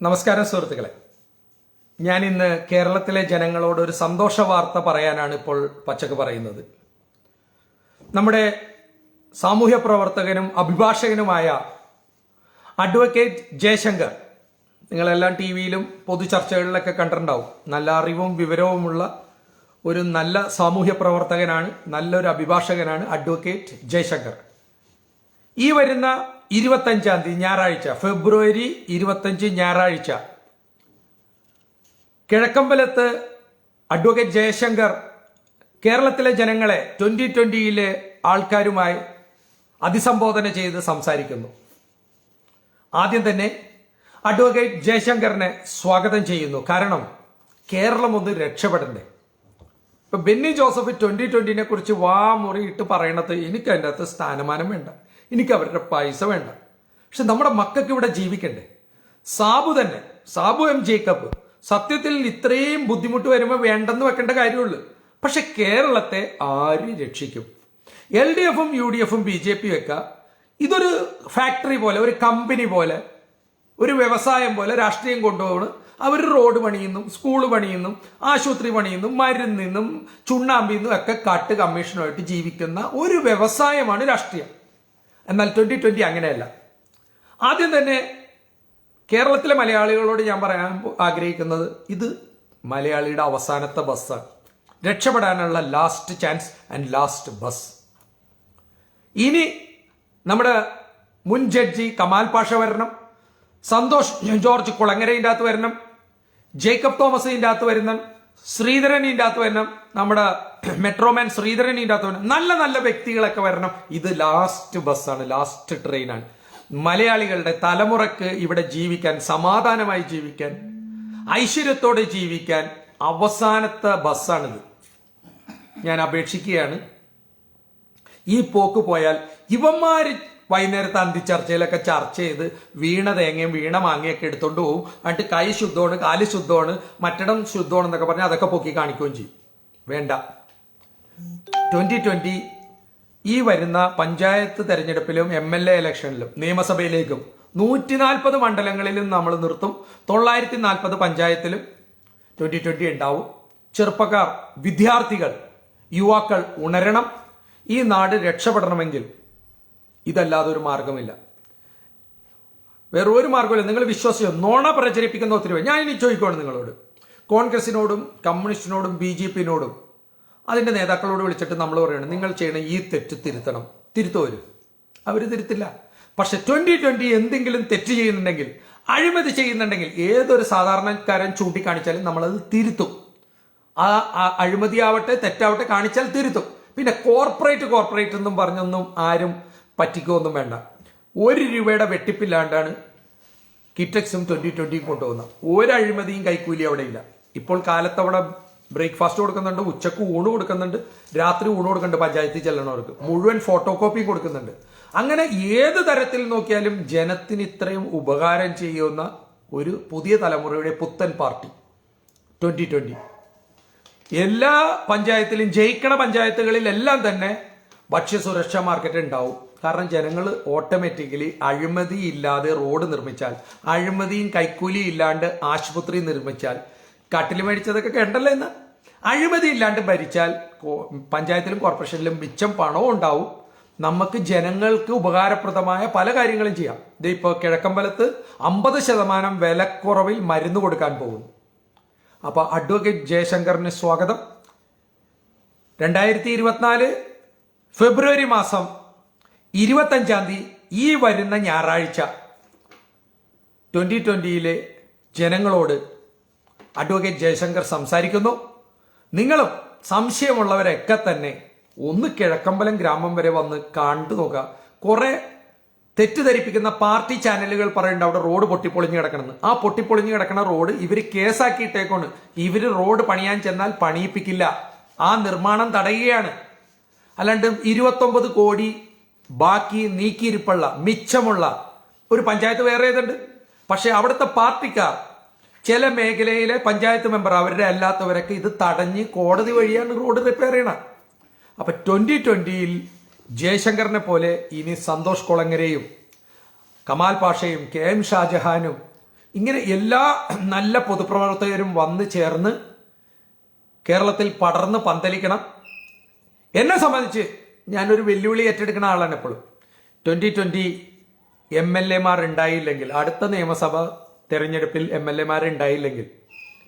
നമസ്കാരം സുഹൃത്തുക്കളെ. ഞാൻ ഇന്ന് കേരളത്തിലെ ജനങ്ങളോട് ഒരു സന്തോഷ വാർത്ത പറയാനാണ് ഇപ്പോൾ പച്ചക്ക് പറയുന്നത്. നമ്മുടെ സാമൂഹ്യ പ്രവർത്തകനും അഭിഭാഷകനുമായ അഡ്വക്കേറ്റ് ജയശങ്കർ നിങ്ങളെല്ലാം ടി വിയിലും പൊതു ചർച്ചകളിലൊക്കെ കണ്ടിട്ടുണ്ടാവും. നല്ല അറിവും വിവരവുമുള്ള ഒരു നല്ല സാമൂഹ്യ പ്രവർത്തകനാണ് നല്ലൊരു അഭിഭാഷകനാണ് അഡ്വക്കേറ്റ് ജയശങ്കർ. ഈ വരുന്ന ഇരുപത്തഞ്ചാം തീയതി ഞായറാഴ്ച. ഫെബ്രുവരി ഇരുപത്തഞ്ച് ഞായറാഴ്ച. കിഴക്കമ്പലത്ത് അഡ്വക്കേറ്റ് ജയശങ്കർ കേരളത്തിലെ ജനങ്ങളെ ട്വന്റി ട്വന്റിയിലെ ആൾക്കാരുമായി അഭിസംബോധന ചെയ്ത് സംസാരിക്കുന്നു. ആദ്യം തന്നെ അഡ്വക്കേറ്റ് ജയശങ്കറിനെ സ്വാഗതം ചെയ്യുന്നു. കാരണം കേരളം ഒന്ന് രക്ഷപ്പെടണ്ടേ. ഇപ്പൊ ബെന്നി ജോസഫ് ട്വന്റി ട്വന്റിനെ കുറിച്ച് വാ മുറിയിട്ട് പറയണത് എനിക്ക് അതിന്റെ അകത്ത് സ്ഥാനമാനം വേണ്ട. എനിക്ക് അവരുടെ പൈസ വേണ്ട. പക്ഷെ നമ്മുടെ മക്കൾക്ക് ഇവിടെ ജീവിക്കണ്ടേ? സാബു തന്നെ സാബു എം ജേക്കബ് സത്യത്തിൽ ഇത്രയും ബുദ്ധിമുട്ട് വരുമ്പോൾ വേണ്ടെന്ന് വെക്കേണ്ട കാര്യമുള്ളൂ. പക്ഷെ കേരളത്തെ ആര് രക്ഷിക്കും? എൽ ഡി എഫും യു ഡി എഫും ബി ജെ പി ഒക്കെ ഇതൊരു ഫാക്ടറി പോലെ ഒരു കമ്പനി പോലെ ഒരു വ്യവസായം പോലെ രാഷ്ട്രീയം കൊണ്ടുപോകണം അവർ റോഡ് പണിയുന്നു സ്കൂൾ പണിയുന്നു ആശുപത്രി പണിയുന്നു മരുന്നിന്നും ചുണ്ണാമ്പിന്നും ഒക്കെ കാട്ട് കമ്മീഷനുമായിട്ട് ജീവിക്കുന്ന ഒരു വ്യവസായമാണ് രാഷ്ട്രീയം. എന്നാൽ ട്വന്റി ട്വന്റി അങ്ങനെയല്ല. ആദ്യം തന്നെ കേരളത്തിലെ മലയാളികളോട് ഞാൻ പറയാൻ ആഗ്രഹിക്കുന്നത് ഇത് മലയാളിയുടെ അവസാനത്തെ ബസ്സാണ് രക്ഷപ്പെടാനുള്ള last chance and last bus ഇനി നമ്മുടെ മുൻ ജഡ്ജി കമാൽ പാഷ വരണം സന്തോഷ് ജോർജ് കുളങ്ങരയിന്റെ അകത്ത് വരണം ജേക്കബ് തോമസിന്റെ അകത്ത് വരണം ശ്രീധരൻ ഇതിന്റെ അകത്ത് വരണം. നമ്മുടെ മെട്രോമാൻ ശ്രീധരൻ ഇതിന്റെ അകത്ത് വരണം. നല്ല നല്ല വ്യക്തികളൊക്കെ വരണം. ഇത് ലാസ്റ്റ് ബസ്സാണ് ലാസ്റ്റ് ട്രെയിനാണ് മലയാളികളുടെ തലമുറയ്ക്ക് ഇവിടെ ജീവിക്കാൻ സമാധാനമായി ജീവിക്കാൻ ഐശ്വര്യത്തോടെ ജീവിക്കാൻ അവസാനത്തെ ബസ്സാണിത് ഞാൻ അപേക്ഷിക്കുകയാണ്. ഈ പോക്ക് പോയാൽ ഇവന്മാര് വൈകുന്നേരത്തെ അന്തിച്ചർച്ചയിലൊക്കെ ചർച്ച ചെയ്ത് വീണ തേങ്ങയും വീണ മാങ്ങയൊക്കെ എടുത്തോണ്ട് പോകും എന്നിട്ട് കൈ ശുദ്ധമാണ് കാൽ ശുദ്ധമാണ് മറ്റിടം ശുദ്ധമാണെന്നൊക്കെ പറഞ്ഞാൽ അതൊക്കെ പൊക്കി കാണിക്കുകയും ചെയ്യും. വേണ്ട. ട്വന്റി ട്വന്റി ഈ വരുന്ന പഞ്ചായത്ത് തെരഞ്ഞെടുപ്പിലും എം എൽ എ ഇലക്ഷനിലും നിയമസഭയിലേക്കും നൂറ്റി നാൽപ്പത് മണ്ഡലങ്ങളിലും നമ്മൾ നിർത്തും. തൊള്ളായിരത്തി നാൽപ്പത് പഞ്ചായത്തിലും ട്വന്റി ട്വന്റി ഉണ്ടാവും. ചെറുപ്പക്കാർ വിദ്യാർത്ഥികൾ യുവാക്കൾ ഉണരണം. ഈ നാട് രക്ഷപ്പെടണമെങ്കിൽ ഇതല്ലാതെ ഒരു മാർഗമില്ല വേറെ ഒരു മാർഗമില്ല നിങ്ങൾ വിശ്വസിച്ചോ? നോണ പ്രചരിപ്പിക്കുന്ന ഒത്തിരി. ഞാൻ ഇനി ചോദിക്കുകയാണ് നിങ്ങളോട്. കോൺഗ്രസിനോടും കമ്മ്യൂണിസ്റ്റിനോടും ബി ജെ പിന്നോടും അതിന്റെ നേതാക്കളോട് വിളിച്ചിട്ട് നമ്മൾ പറയണം നിങ്ങൾ ചെയ്യണ ഈ തെറ്റ് തിരുത്തണം. തിരുത്തോര് അവർ തിരുത്തില്ല. പക്ഷെ ട്വന്റി ട്വന്റി എന്തെങ്കിലും തെറ്റ് ചെയ്യുന്നുണ്ടെങ്കിൽ അഴിമതി ചെയ്യുന്നുണ്ടെങ്കിൽ ഏതൊരു സാധാരണക്കാരൻ ചൂണ്ടിക്കാണിച്ചാലും നമ്മളത് തിരുത്തും. ആ അഴിമതിയാവട്ടെ തെറ്റാവട്ടെ കാണിച്ചാൽ തിരുത്തും. പിന്നെ കോർപ്പറേറ്റ് കോർപ്പറേറ്റ് എന്നും പറഞ്ഞൊന്നും ആരും പറ്റിക്കുകയൊന്നും വേണ്ട. ഒരു രൂപയുടെ വെട്ടിപ്പില്ലാണ്ടാണ് കിറ്റക്സും ട്വന്റി ട്വന്റിയും കൊണ്ടുപോകുന്നത്. ഒരു അഴിമതിയും കൈക്കൂലി അവിടെ ഇല്ല. ഇപ്പോൾ കാലത്ത് അവിടെ ബ്രേക്ക്ഫാസ്റ്റ് കൊടുക്കുന്നുണ്ട് ഉച്ചയ്ക്ക് ഊണ് കൊടുക്കുന്നുണ്ട് രാത്രി ഊണ് കൊടുക്കുന്നുണ്ട് പഞ്ചായത്തിൽ ചെല്ലണവർക്ക്. മുഴുവൻ ഫോട്ടോ കോപ്പി കൊടുക്കുന്നുണ്ട്. അങ്ങനെ ഏത് തരത്തിൽ നോക്കിയാലും ജനത്തിന് ഇത്രയും ഉപകാരം ചെയ്യുന്ന ഒരു പുതിയ തലമുറയുടെ പുത്തൻ പാർട്ടി. ട്വന്റി ട്വന്റി എല്ലാ പഞ്ചായത്തിലും ജയിക്കണ പഞ്ചായത്തുകളിലെല്ലാം തന്നെ ഭക്ഷ്യസുരക്ഷാ മാർക്കറ്റ് ഉണ്ടാവും. കാരണം ജനങ്ങൾ ഓട്ടോമാറ്റിക്കലി അഴിമതി ഇല്ലാതെ റോഡ് നിർമ്മിച്ചാൽ അഴിമതിയും കൈക്കൂലിയും ഇല്ലാണ്ട് ആശുപത്രി നിർമ്മിച്ചാൽ കട്ടിൽ മേടിച്ചതൊക്കെ കേട്ടല്ലോ ഇന്ന്. അഴിമതി ഇല്ലാണ്ട് ഭരിച്ചാൽ പഞ്ചായത്തിലും കോർപ്പറേഷനിലും മിച്ചം പണവും ഉണ്ടാവും. നമുക്ക് ജനങ്ങൾക്ക് ഉപകാരപ്രദമായ പല കാര്യങ്ങളും ചെയ്യാം. ഇത് ഇപ്പോൾ കിഴക്കമ്പലത്ത് അമ്പത് ശതമാനം വിലക്കുറവിൽ മരുന്ന് കൊടുക്കാൻ പോകുന്നു. അപ്പോൾ അഡ്വക്കേറ്റ് ജയശങ്കറിന് സ്വാഗതം. രണ്ടായിരത്തി ഇരുപത്തിനാല് ഫെബ്രുവരി മാസം ഇരുപത്തഞ്ചാം തീയതി ഈ വരുന്ന ഞായറാഴ്ച ട്വന്റി ട്വന്റിയിലെ ജനങ്ങളോട് അഡ്വക്കേറ്റ് ജയശങ്കർ സംസാരിക്കുന്നു. നിങ്ങളും സംശയമുള്ളവരൊക്കെ തന്നെ ഒന്ന് കിഴക്കമ്പലം ഗ്രാമം വരെ വന്ന് കണ്ടു നോക്കുക. കുറെ തെറ്റിദ്ധരിപ്പിക്കുന്ന പാർട്ടി ചാനലുകൾ പറയുന്നുണ്ട് അവിടെ റോഡ് പൊട്ടിപ്പൊളിഞ്ഞ് കിടക്കണമെന്ന്. ആ പൊട്ടിപ്പൊളിഞ്ഞ് കിടക്കുന്ന റോഡ് ഇവർ കേസാക്കിയിട്ടേക്കാണ്. ഇവർ റോഡ് പണിയാൻ ചെന്നാൽ പണിയിപ്പിക്കില്ല. ആ നിർമ്മാണം തടയുകയാണ്. അല്ലാണ്ട് ഇരുപത്തൊമ്പത് കോടി ബാക്കി നീക്കിയിരിപ്പുള്ള മിച്ചമുള്ള ഒരു പഞ്ചായത്ത് വേറെ ഏതുണ്ട്? പക്ഷെ അവിടുത്തെ പാർട്ടിക്കാർ ചില മേഖലയിലെ പഞ്ചായത്ത് മെമ്പർ അവരുടെ അല്ലാത്തവരൊക്കെ ഇത് തടഞ്ഞ് കോടതി വഴിയാണ് റോഡ് റിപ്പയർ ചെയ്യണം. അപ്പൊ ട്വന്റി ട്വന്റിയിൽ ജയശങ്കറിനെ പോലെ ഇനി സന്തോഷ് കുളങ്ങരയും കമാൽ പാഷയും കെ എം ഷാജഹാനും ഇങ്ങനെ എല്ലാ നല്ല പൊതുപ്രവർത്തകരും വന്ന് ചേർന്ന് കേരളത്തിൽ പടർന്ന് പന്തലിക്കണം. എന്നെ സംബന്ധിച്ച് ഞാനൊരു വെല്ലുവിളി ഏറ്റെടുക്കുന്ന ആളാണ് എപ്പോഴും. ട്വന്റി ട്വന്റി എം എൽ എമാർ ഉണ്ടായില്ലെങ്കിൽ അടുത്ത നിയമസഭ തെരഞ്ഞെടുപ്പിൽ എം എൽ എമാർ ഉണ്ടായില്ലെങ്കിൽ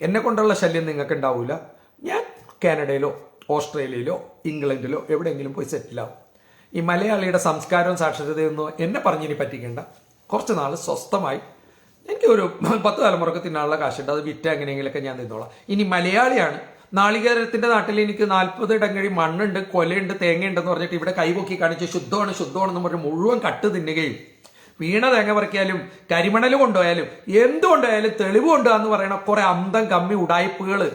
എന്നെ കൊണ്ടുള്ള ശല്യം നിങ്ങൾക്ക് ഉണ്ടാവില്ല ഞാൻ കാനഡയിലോ ഓസ്ട്രേലിയയിലോ ഇംഗ്ലണ്ടിലോ എവിടെയെങ്കിലും പോയി സെറ്റിലാവും ഈ മലയാളിയുടെ സംസ്കാരവും സാക്ഷരതയൊന്നും എന്നെ പറഞ്ഞിനി പറ്റിക്കേണ്ട. കുറച്ച് നാൾ സ്വസ്ഥമായി. എനിക്ക് ഒരു പത്ത് തലമുറയ്ക്ക് തിന്നാനുള്ള കാശുണ്ട്. അത് വിറ്റ് എങ്ങനെയെങ്കിലൊക്കെ ഞാൻ തിന്നോളാം. ഇനി മലയാളിയാണ് നാളികേരത്തിന്റെ നാട്ടിൽ എനിക്ക് നാൽപ്പത് ഇടങ്ങഴി മണ്ണുണ്ട് കൊലയുണ്ട് തേങ്ങയുണ്ടെന്ന് പറഞ്ഞിട്ട് ഇവിടെ കൈപൊക്കി കാണിച്ച് ശുദ്ധമാണ് ശുദ്ധമാണെന്ന് പറഞ്ഞ് മുഴുവൻ കട്ട് തിന്നുകയും വീണ തേങ്ങ പറിക്കാലും കരിമണൽ കൊണ്ടുപോയാലും എന്തുകൊണ്ടായാലും തെളിവ് കൊണ്ടുപോകാന്ന് പറയണ കുറെ അന്തം കമ്മി ഉടായ്പകൾ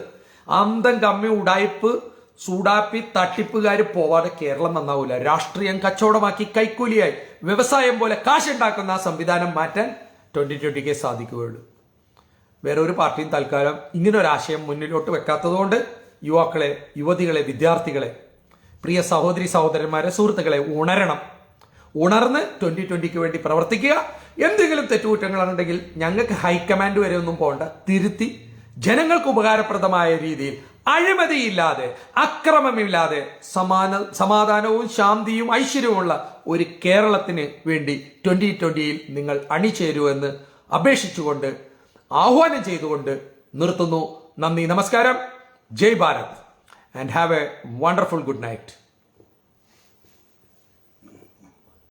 അന്തം കമ്മി ഉടായ്പ് സൂടാപ്പി തട്ടിപ്പുകാർ പോവാതെ കേരളം നന്നാവൂല. രാഷ്ട്രീയം കച്ചവടമാക്കി കൈക്കൂലിയായി. വ്യവസായം പോലെ കാശുണ്ടാക്കുന്ന ആ സംവിധാനം മാറ്റാൻ ട്വന്റി ട്വന്റിക്ക് സാധിക്കുകയുള്ളൂ. വേറെ ഒരു പാർട്ടിയും തൽക്കാലം ഇങ്ങനെ ഒരു ആശയം മുന്നിലോട്ട് വെക്കാത്തതുകൊണ്ട് യുവാക്കളെ യുവതികളെ വിദ്യാർത്ഥികളെ പ്രിയ സഹോദരി സഹോദരന്മാരെ സുഹൃത്തുക്കളെ ഉണരണം. ഉണർന്ന് ട്വന്റി ട്വന്റിക്ക് വേണ്ടി പ്രവർത്തിക്കുക. എന്തെങ്കിലും തെറ്റുകുറ്റങ്ങളുണ്ടെങ്കിൽ ഞങ്ങൾക്ക് ഹൈക്കമാൻഡ് വരെ ഒന്നും പോകണ്ട. തിരുത്തി ജനങ്ങൾക്ക് ഉപകാരപ്രദമായ രീതിയിൽ അഴിമതിയില്ലാതെ അക്രമമില്ലാതെ സമാന സമാധാനവും ശാന്തിയും ഐശ്വര്യവുമുള്ള ഒരു കേരളത്തിന് വേണ്ടി ട്വന്റി ട്വന്റിയിൽ നിങ്ങൾ അണിചേരുമെന്ന് അപേക്ഷിച്ചുകൊണ്ട് ആഹ്വാനം ചെയ്തുകൊണ്ട് നിർത്തുന്നു. നന്ദി നമസ്കാരം. ജയ് Bharat. And have a wonderful good night